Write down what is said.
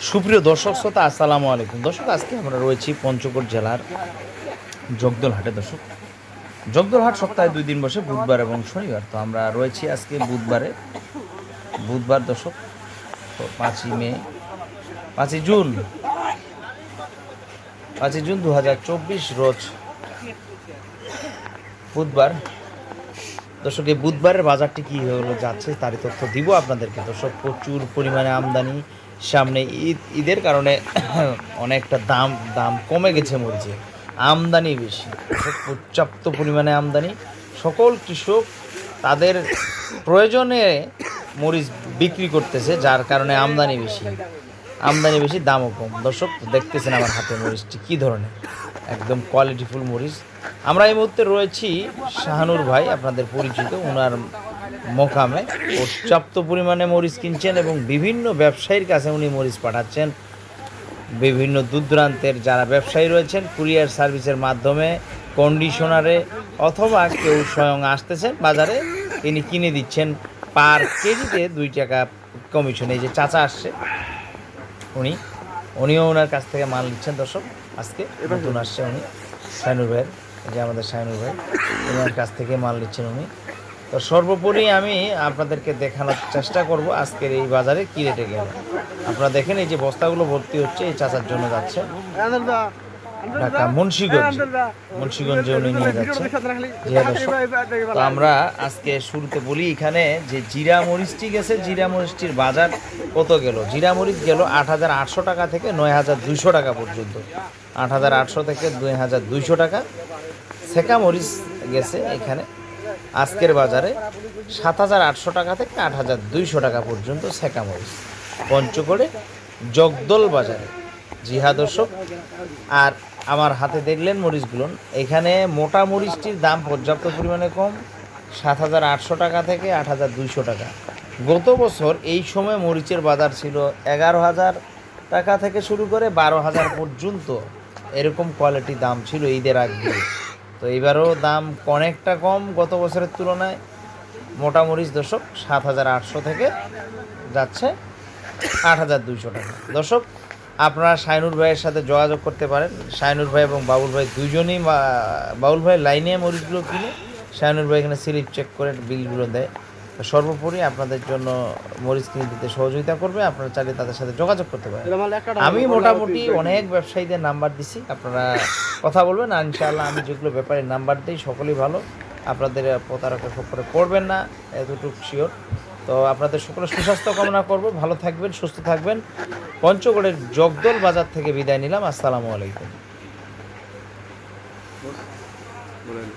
সুপ্রিয় দর্শক, শ্রোতা, আসসালামু আলাইকুম। দর্শক, আজকে আমরা রয়েছি পঞ্চগড় জেলার জগদল হাটে দর্শক জগদল হাট সপ্তাহে দুই দিন বসে, বুধবার এবং শনিবার। তো আমরা রয়েছি আজকে বুধবারে। বুধবার, দর্শক, তো পাঁচই মে, পাঁচই জুন পাঁচই জুন দু হাজার চব্বিশ রোজ বুধবার। দর্শক, এই বুধবারের বাজারটি কী হলো যাচ্ছে তারই তথ্য দিব আপনাদেরকে। দর্শক, প্রচুর পরিমাণে আমদানি সামনে ঈদ, ঈদের কারণে অনেকটা দাম দাম কমে গেছে মরিচে। আমদানি বেশি পর্যাপ্ত পরিমাণে আমদানি। সকল কৃষক তাদের প্রয়োজনে মরিচ বিক্রি করতেছে, যার কারণে আমদানি বেশি। আমদানি বেশি, দামও কম। দর্শক, দেখতেছেন আমার হাতে মরিচটি কী ধরনের? একদম কোয়ালিটিফুল মরিচ। আমরা এই মুহূর্তে রয়েছি শাহানুর ভাই, আপনাদের পরিচিত। ওনার মোকামে পর্যাপ্ত পরিমাণে মরিচ কিনছেন এবং বিভিন্ন ব্যবসায়ীর কাছে উনি মরিচ পাঠাচ্ছেন। বিভিন্ন দূরদূরান্তের যারা ব্যবসায়ী রয়েছেন কুরিয়ার সার্ভিসের মাধ্যমে কন্ডিশনারে অথবা কেউ স্বয়ং আসতেছেন বাজারে তিনি কিনে দিচ্ছেন পার কেজিতে দুই টাকা কমিশন। এই যে চাচা আসছে উনি উনিও ওনার কাছ থেকে মাল নিচ্ছেন। দর্শক আজকে নতুন আসছে উনি সাইনুর ভাইয়ের এই যে আমাদের সাইনুর ভাই ওনার কাছ থেকে মাল নিচ্ছেন উনি। তো সর্বোপরি আমি আপনাদেরকে দেখানোর চেষ্টা করব আজকের এই বাজারে কী রেটে গেল। আপনারা দেখেন এই যে বস্তাগুলো ভর্তি হচ্ছে, এই চাচার জন্য যাচ্ছে। ঢাকা মুন্সিগঞ্জ। মুন্সিগঞ্জে উনি নিয়ে দর্শক, তো আমরা আজকে শুরুতে বলি এখানে যে জিরা মরিচটি গেছে। জিরা মরিচটির বাজার কত গেল? জিরা মরিচ গেল আট হাজার আটশো টাকা থেকে নয় হাজার দুইশো টাকা পর্যন্ত। আট হাজার আটশো থেকে দুই হাজার দুইশো টাকা। সেকা মরিচ গেছে এখানে। আজকের বাজারে সাত হাজার আটশো টাকা থেকে আট হাজার দুইশো টাকা পর্যন্ত সেকা মরিচ পঞ্চগড়ে জগদল বাজারে জিহা দর্শক আর আমার হাতে দেখলেন মরিচগুলো। এখানে মোটা মরিচটির দাম পর্যাপ্ত পরিমাণে কম, সাত হাজার আটশো টাকা থেকে আট হাজার দুইশো টাকা। গত বছর এই সময় মরিচের বাজার ছিল এগারো হাজার টাকা থেকে শুরু করে বারো হাজার পর্যন্ত। এরকম কোয়ালিটি দাম ছিল ঈদের আগে তো এবারও দাম অনেকটা কম গত বছরের তুলনায়। মোটা মরিচ দর্শক সাত হাজার আটশো থেকে যাচ্ছে আট হাজার দুইশো টাকা। দর্শক, আপনারা শাইনুর ভাইয়ের সাথে যোগাযোগ করতে পারেন। শাইনুর ভাই এবং বাবুল ভাই দুজনেই বাবুল ভাই লাইনে মরিচগুলো কিনে শাইনুর ভাই এখানে স্লিপ চেক করে বিলগুলো দেয়। সর্বোপরি আপনাদের জন্য মরিচ কিনে দিতে সহযোগিতা করবে। আপনারা চাইলে তাদের সাথে যোগাযোগ করতে পারেন। আমি মোটামুটি অনেক ব্যবসায়ীদের নাম্বার দিছি। আপনারা কথা বলবেন আর ইনশাআল্লাহ আমি যেগুলো ব্যাপারে নাম্বার দিই সকলেই ভালো। আপনাদের প্রতারকের করে করবেন না এতটুকু শিওর তো আপনাদের সকলে সুস্বাস্থ্য কামনা করব। ভালো থাকবেন সুস্থ থাকবেন। পঞ্চগড়ের জগদল বাজার থেকে বিদায় নিলাম। আসসালামু আলাইকুম। বলেন।